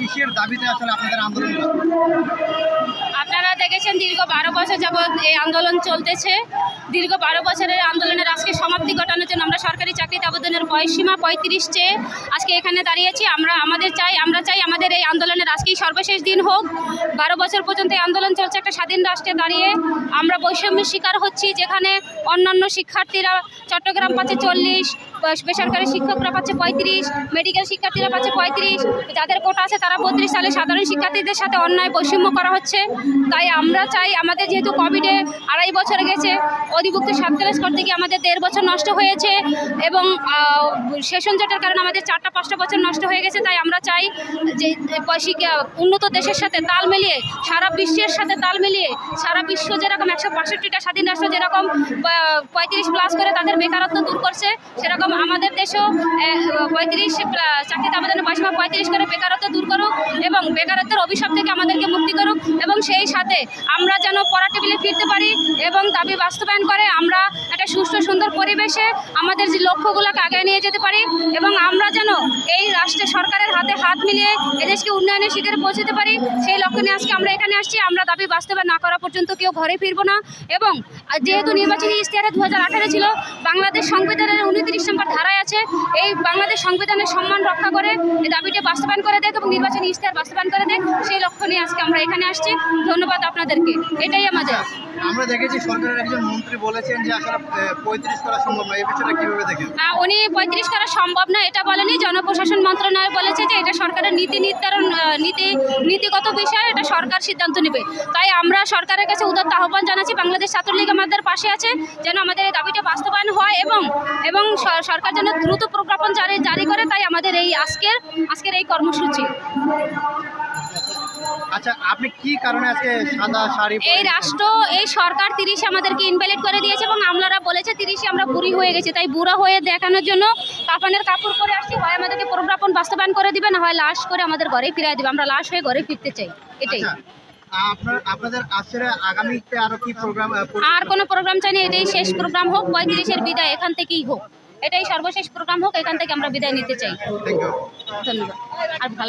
কিসের দাবিতে আসলে আপনাদের আন্দোলন আপনারা দেখেছেন দীর্ঘ বারো বছর যাবৎ এই আন্দোলন চলতেছে। দীর্ঘ বারো বছরের আন্দোলনের আজকে সমাপ্তি ঘটানোর জন্য আমরা সরকারি চাকরিতে আবেদনের বয়সীমা পঁয়ত্রিশ চেয়ে আজকে এখানে দাঁড়িয়েছি। আমরা আমাদের চাই, আমরা চাই আমাদের এই আন্দোলনের আজকেই সর্বশেষ দিন হোক। বারো বছর পর্যন্ত এই আন্দোলন চলছে একটা স্বাধীন রাষ্ট্রে দাঁড়িয়ে। আমরা বৈষম্যের শিকার হচ্ছি যেখানে অন্যান্য শিক্ষার্থীরা চট্টগ্রাম পাচ্ছে চল্লিশ বেসরকারি শিক্ষকরা পাচ্ছে পঁয়ত্রিশ মেডিকেল শিক্ষার্থীরা পাচ্ছে পঁয়ত্রিশ, যাদের কোটা আছে তারা বত্রিশ সালে সাধারণ শিক্ষার্থীদের সাথে অন্যায় বৈষম্য করা হচ্ছে। তাই আমরা চাই আমাদের যেহেতু কোভিডে আড়াই বছর গেছে, অধিভুক্ত সাত ক্লাস করতে গিয়ে আমাদের দেড় বছর নষ্ট হয়েছে এবং সেশন জটের কারণে আমাদের চারটা, পাঁচটা বছর নষ্ট হয়ে গেছে। তাই আমরা চাই যে উন্নত দেশের সাথে তাল মিলিয়ে, সারা বিশ্বের সাথে তাল মিলিয়ে, সারা বিশ্ব যেরকম একশো বাষট্টিটা স্বাধীন রাষ্ট্র যেরকম পঁয়ত্রিশ প্লাস করে তাদের বেকারত্ব দূর করছে, সেরকম আমাদের দেশও পঁয়ত্রিশ চাকরিতে আবেদনের বয়স পঁয়ত্রিশ করে বেকারত্ব দূর করুক এবং বেকারত্বের অভিশাপ থেকে আমাদেরকে মুক্তি করুক এবং সেই সাথে আমরা যেন পড়া টেবিলে ফিরতে পারি এবং দাবি বাস্তবায়ন করে আমরা একটা সুস্থ সুন্দর পরিবেশে আমাদের যে লক্ষ্যগুলোকে আগে নিয়ে যেতে পারি এবং আমরা যেন এই রাষ্ট্রের সরকারের হাতে হাত মিলিয়ে এদেশকে উন্নয়নের শিখরে পৌঁছতে পারি। সেই লক্ষ্য নিয়ে আজকে আমরা এখানে আসছি। আমরা দাবি বাস্তবায়ন না করা পর্যন্ত কেউ ঘরে ফিরবো না এবং যেহেতু নির্বাচনী ইশতেহারে দু হাজার আঠারো ছিল, বাংলাদেশ সংবিধানের উনত্রিশ নম্বর ধারায় আছে, এই বাংলাদেশ সংবিধানের সম্মান রক্ষা করে এই দাবিটা বাস্তবায়ন করে দেখ এবং নির্বাচনী ইশতেহার বাস্তবায়ন করে দেখ, সেই লক্ষ্য নিয়ে আজকে আমরা এখানে আসছি। ধন্যবাদ আপনাদেরকে। এটাই আমাদের আমরা দেখেছি সরকারের একজন মন্ত্রী বলেছেন যে আসলে পঁয়ত্রিশ করা সম্ভব নয় এই বিষয়টা কীভাবে দেখেন? উনি পঁয়ত্রিশ করা সম্ভব না, এটা বলেনি। জনপ্রশাসন মন্ত্রণালয় বলেছে যে এটা সরকারের নীতি নির্ধারণ নীতি, নীতিগত বিষয়, এটা সরকার সিদ্ধান্ত নেবে। তাই আমরা সরকারের কাছে উদাত্ত আহ্বান জানাচ্ছি, বাংলাদেশ ছাত্রলীগ আমাদের পাশে আছে, যেন আমাদের এই দাবিটা বাস্তবায়ন হয় এবং এবং সরকার যেন দ্রুত প্রজ্ঞাপন জারি জারি করে, তাই আমাদের এই আজকের আজকের এই কর্মসূচি। আচ্ছা আপনি কি কারণে আজকে সাদা শাড়ি এই রাষ্ট্র এই সরকার তিরিশে আমাদেরকে ইনভ্যালিড করে দিয়েছে এবং আমলারা বলেছে তিরিশে আমরা বুড়ি হয়ে গেছি। তাই বুড়া হয়ে দেখানোর জন্য কাফানের কাপড় পরে আসছি। হয় আমাদেরকে প্রজ্ঞাপন বাস্তবায়ন করে দিবে না হয় লাশ করে আমাদের ঘরে ফিরিয়ে দিবে। আমরা লাশ হয়ে ঘরে ফিরতে চাই। এটাই। আচ্ছা, আপনাদের আগামীতে আরও কি প্রোগ্রাম আর কোনো প্রোগ্রাম চাই না এটাই শেষ প্রোগ্রাম হোক পঁয়ত্রিশের বিদায় এখান থেকেই হোক। এটাই সর্বশেষ প্রোগ্রাম হোক এখান থেকে আমরা বিদায় নিতে চাই। ধন্যবাদ। আর ভালো